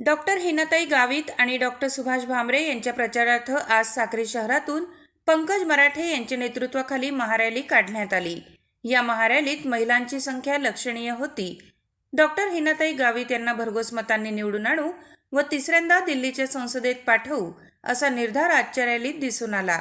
Doctor Hinatai Gavit आणि doctor Subhash Bhamre यांच्या प्रचारार्थ आज साक्री शहरातून पंकज मराठे यांच्या नेतृत्वाखाली महारॅली काढण्यात आली. या महारॅलीत महिलांची संख्या लक्षणीय होती. डॉक्टर हिनाताई गावित यांना भरघोस मतांनी निवडून आणू व तिसऱ्यांदा दिल्लीच्या संसदेत पाठवू असा निर्धार आजच्या रॅलीत दिसून आला.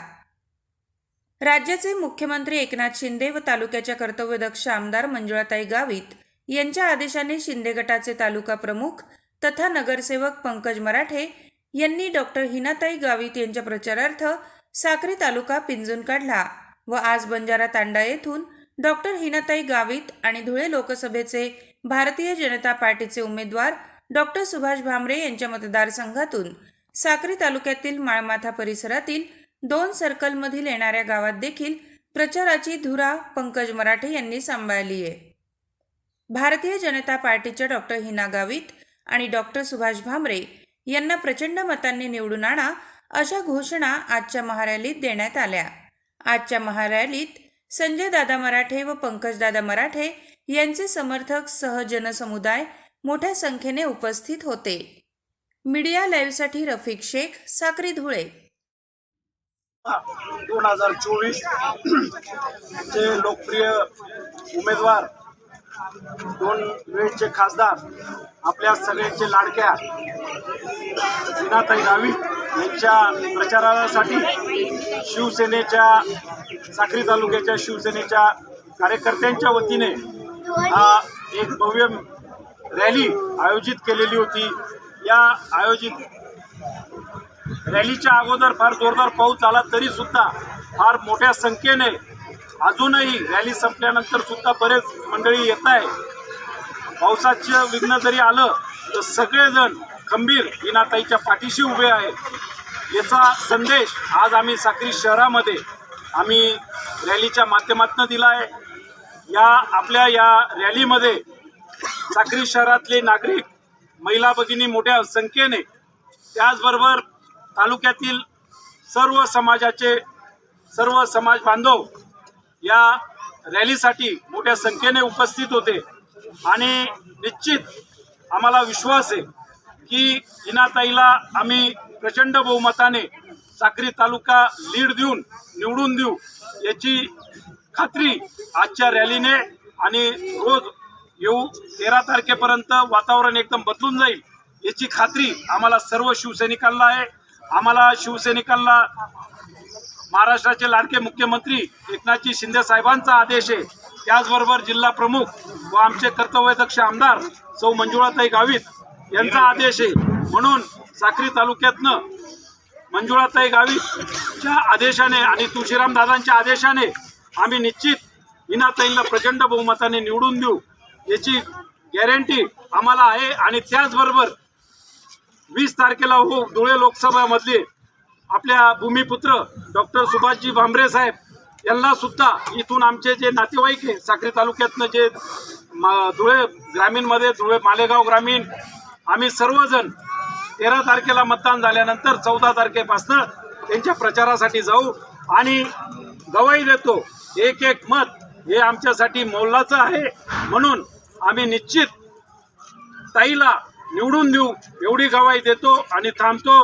राज्याचे मुख्यमंत्री एकनाथ शिंदे व तालुक्याच्या कर्तव्यदक्ष आमदार मंजुळाताई गावित यांच्या आदेशाने शिंदे गटाचे तालुका प्रमुख तथा नगरसेवक पंकज मराठे यांनी डॉक्टर हिनाताई गावित यांच्या प्रचारार्थ साक्री तालुका पिंजून काढला व आज बंजारा तांडा येथून डॉक्टर हिनाताई गावित आणि धुळे लोकसभेचे भारतीय जनता पार्टीचे उमेदवार डॉक्टर सुभाष भामरे यांच्या मतदारसंघातून साक्री तालुक्यातील माळमाथा परिसरातील दोन सर्कलमधील येणाऱ्या गावात देखील प्रचाराची धुरा पंकज मराठे यांनी सांभाळली आहे. भारतीय जनता पार्टीच्या डॉक्टर हिना गावित आणि डॉक्टर सुभाष भामरे यांना प्रचंड मतांनी निवडून आणा अशा घोषणा आजच्या महारॅलीत देण्यात आल्या. आजच्या महारॅलीत संजय दादा मराठे व पंकजदादा मराठे यांचे समर्थक सहजनसमुदाय मोठ्या संख्येने उपस्थित होते. मीडिया लाईव्हसाठी रफिक शेख साक्री धुळे. दोन हजार चोवीस चे लोकप्रिय उमेदवार दोन वेळचे खासदार आपल्या सगळ्यांचे लाडक्या मीनाताई गावित यांच्या प्रचारासाठी शिवसेनेच्या साक्री तालुक्याच्या शिवसेनेच्या कार्यकर्त्यांच्या वतीने हा एक भव्य रॅली आयोजित केलेली होती. या आयोजित रॅलीच्या अगोदर फार जोरदार पाऊस आला तरी सुद्धा फार मोठ्या संख्येने अजूनही रॅली संपल्यानंतर सुद्धा बरेच मंडळी येत आहे पावसाचं विघ्न जरी आलं तर सगळेजण खंबीर हिनाताईच्या पाठीशी उभे आहेत. याचा संदेश आज आम्ही साक्री शहरामध्ये आम्ही रॅलीच्या माध्यमातून दिला आहे. या आपल्या या रॅलीमध्ये साक्री शहरातले नागरिक महिला भगिनी मोठ्या संख्येने त्याचबरोबर तालुक्यातील सर्व समाजाचे सर्व समाज बांधव या रॅलीसाठी मोठ्या संख्येने उपस्थित होते. आणि निश्चित आम्हाला विश्वास आहे की हिनाताईला आम्ही प्रचंड बहुमताने साक्री तालुका लीड देऊन निवडून देऊ याची खात्री आजच्या रॅलीने आणि रोज येऊ तेरा तारखेपर्यंत वातावरण एकदम बदलून जाईल याची खात्री आम्हाला सर्व शिवसैनिकांना आहे. आम्हाला शिवसैनिकांना महाराष्ट्राचे लाडके मुख्यमंत्री एकनाथजी शिंदे साहेबांचा आदेश आहे. त्याचबरोबर जिल्हा प्रमुख व आमचे कर्तव्यदक्ष आमदार सौ मंजुळाताई गावित यांचा आदेश आहे. म्हणून साक्री तालुक्यातनं मंजुळाताई गावितच्या आदेशाने आणि तुळशीराम दादांच्या आदेशाने आम्ही निश्चित हिनाताईंना प्रचंड बहुमताने निवडून देऊ. याची गॅरंटी आम्हाला आहे आणि त्याचबरोबर वीस तारखेला हो धुळे लोकसभामधले आपल्या भूमिपुत्र डॉक्टर सुभाषजी भांबरे साहेब यांना सुद्धा इथून आमचे जे नातेवाईक आहे साखरे तालुक्यातनं जे मा धुळे ग्रामीणमध्ये धुळे मालेगाव ग्रामीण आम्ही सर्वजण तेरा तारखेला मतदान झाल्यानंतर चौदा तारखेपासनं त्यांच्या प्रचारासाठी जाऊ आणि गवाही देतो एक एक मत हे आमच्यासाठी मोलाचं आहे. म्हणून आम्ही निश्चित ताईला निवडून देऊ एवढी गवाही देतो आणि थांबतो.